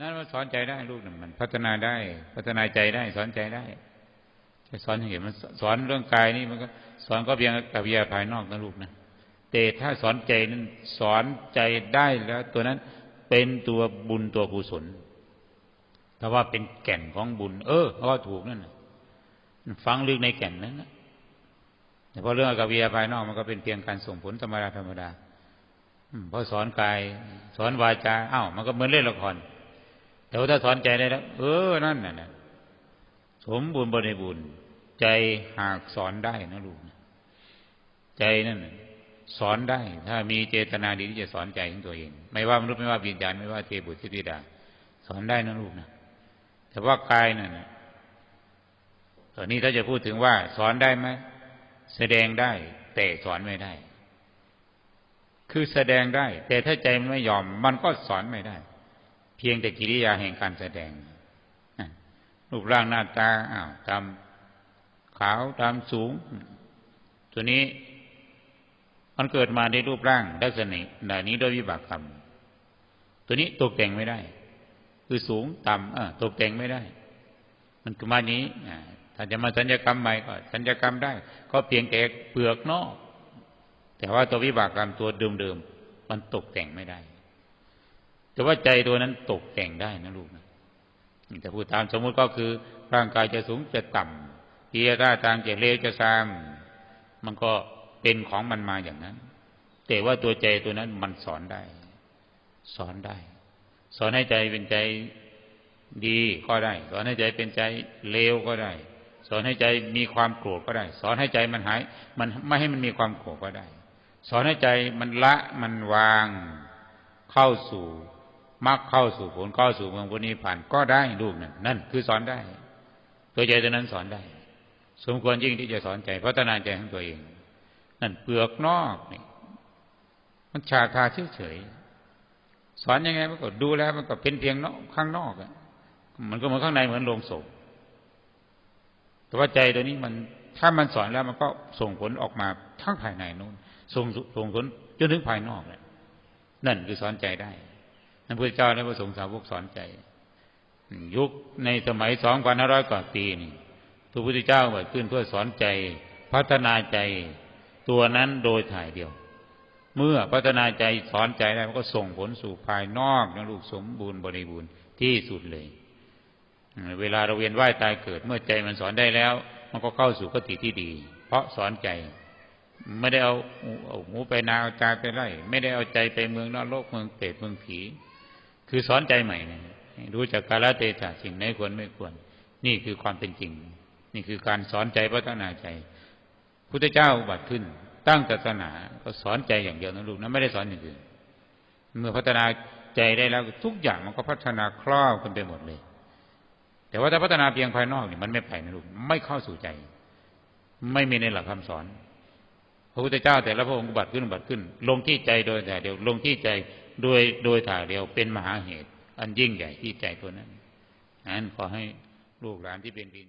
นั่นมันสอนใจได้ลูกน่ะมัน พัฒนาได้ พัฒนาใจได้ สอนใจได้จะสอนเห็นมันสอนเรื่องกายนี่มันก็ สอนก็เพียงกับวิยาภายนอกนะลูกนะแต่ถ้าสอนใจนั้นสอนใจได้แล้ว ตัวนั้นเป็นตัวบุญตัวกุศลถ้าว่าเป็นแก่นของบุญ เออก็ถูกนั่นนะฟังลึกในแก่นนั้นนะแต่พอเรื่องกับวิยาภายนอกมันก็เป็นเพียงการส่งผลธรรมดาธรรมดาพอสอนกาย สอนวาจาอ้าวมันก็เหมือนเล่นละคร แต่ว่าถ้าสอนใจได้แล้ว เออ นั่นน่ะสมบูรณ์บริบูรณ์ใจหากสอนได้นะลูกนะใจนั่นสอนได้ ถ้ามีเจตนาดีที่จะสอนใจของตัวเอง ไม่ว่ามนุษย์ไม่ว่าวิญญาณไม่ว่าเทบุตรทิฏดา สอนได้นะลูกนะแต่ว่ากายนั่นตอนนี้ถ้าจะพูดถึงว่า สอนได้ไหมแสดงได้ แต่สอนไม่ได้ คือแสดงได้ แต่ถ้าใจมันไม่ยอม มันก็สอนไม่ได้ เพียงแต่กิริยาแห่งการแสดงรูปร่างหน้าตาอ้าวตามขาวตามสูง ตัวนี้มันเกิดมาในรูปร่างลักษณะแบบนี้ด้วยวิบากกรรม ตัวนี้ตกแต่งไม่ได้ คือสูงต่ำเออตกแต่งไม่ได้ มันคือมานี้ถ้าจะมาสัญญกรรมใหม่ก็สัญญกรรมได้ ก็เพียงแต่เปลือกนอก แต่ว่าตัววิบากกรรมตัวเดิมๆมันตกแต่งไม่ได้ แต่ว่าใจตัวนั้นตกแต่งได้นะลูกนะแต่พูดตามสมมุติก็คือ ร่างกายจะสูงจะต่ำกิริยาทางจะเลวจะซามมันก็เป็นของมันมาอย่างนั้น แต่ว่าตัวใจตัวนั้นมันสอนได้ สอนได้ สอนให้ใจเป็นใจดีก็ได้ สอนให้ใจเป็นใจเลวก็ได้ สอนให้ใจมีความโกรธก็ได้ สอนให้ใจมันหาย มันไม่ให้มันมีความโกรธก็ได้ สอนให้ใจมันละมันวาง เข้าสู่ มรรคเข้าสู่ผลเข้าสู่เมืองพุทธิผ่านก็ได้ลูกนั่นนั่นคือสอนได้ ตัวใจตัวนั้นสอนได้ สมควรยิ่งที่จะสอนใจพัฒนาใจของตัวเอง นั่นเปลือกนอกนี่มันชาทาเฉยๆสอนยังไงมันก็ดูแล้วมันก็เป็นเพียงนอกข้างนอกอะมันก็เหมือนข้างในเหมือนโลงศพแต่ว่าใจตัวนี้มันถ้ามันสอนแล้วมันก็ส่งผลออกมาทั้งภายในนู้นส่งส่งผลจนถึงภายนอกเลยนั่นคือสอนใจได้ พระพุทธเจ้าและพระสงฆ์สาวกสอนใจ ยุคในสมัยสองพันห้าร้อยกว่าปีนี่พระพุทธเจ้าเกิดขึ้นเพื่อสอนใจ พัฒนาใจตัวนั้นโดยถ่ายเดียว เมื่อพัฒนาใจสอนใจได้มันก็ส่งผลสู่ภายนอกนะลูกสมบูรณ์บริบูรณ์ที่สุดเลย เวลาเราเวียนว่ายตายเกิด เมื่อใจมันสอนได้แล้ว มันก็เข้าสู่กติที่ดี เพราะสอนใจ ไม่ได้เอาหูไปนาเอาใจไปไล่ไม่ได้เอาใจไปเมืองนรกเมืองเปรตเมืองผี คือสอนใจใหม่เนี่ยรู้จักกาลเตชะสิ่งไหนควรไม่ควร นี่คือความเป็นจริง นี่คือการสอนใจพัฒนาใจพุทธเจ้าบัตรขึ้น ตั้งศาสนาก็สอนใจอย่างเดียวนะลูกนะไม่ได้สอนอย่างอื่นเมื่อพัฒนาใจได้แล้วทุกอย่างมันก็พัฒนาครอบกันไปหมดเลย แต่ว่าถ้าพัฒนาเพียงภายนอกเนี่ยมันไม่ไปนะลูกไม่เข้าสู่ใจ ไม่มีในหลักคำสอนพระพุทธเจ้าแต่ละพระองค์บัตรขึ้นบัตรขึ้น ลงที่ใจโดยแต่เดียวลงที่ใจ โดยโดยถ่ายเดียวเป็นมหาเหตุ อันยิ่งใหญ่ที่ใจตัวนั้นนั้นขอให้ลูกหลานที่เป็นดิน